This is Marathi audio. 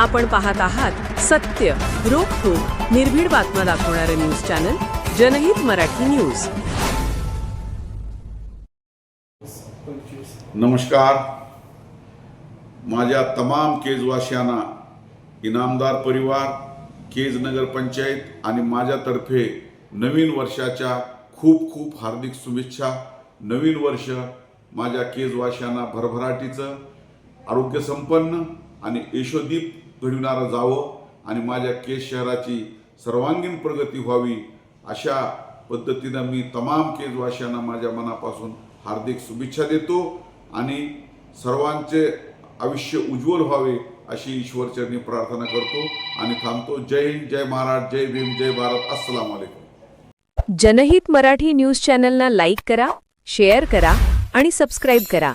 आपण पाहत आहात सत्य रोखोक निर्भीड बातम्या दाखवणारे न्यूज चॅनल जनहित मराठी न्यूज. नमस्कार. माझ्या तमाम केजवासियांना इनामदार परिवार केज नगर पंचायत आणि माझ्यातर्फे नवीन वर्षाच्या खूप खूप हार्दिक शुभेच्छा. नवीन वर्ष माझ्या केजवासियांना भरभराटीचं आरोग्यसंपन्न आणि यशोदीप घडविणारं जावं आणि माझ्या केस शहराची सर्वांगीण प्रगती व्हावी अशा पद्धतीनं मी तमाम केजवासियांना माझ्या मनापासून हार्दिक शुभेच्छा देतो आणि सर्वांचे आयुष्य उज्ज्वल व्हावे अशी ईश्वरचरणी प्रार्थना करतो आणि थांबतो. जय हिंद जय महाराज जय भीम जय भारत. अस्सलाम वालेकुम. जनहित मराठी न्यूज चॅनलना लाईक करा शेअर करा आणि सबस्क्राईब करा.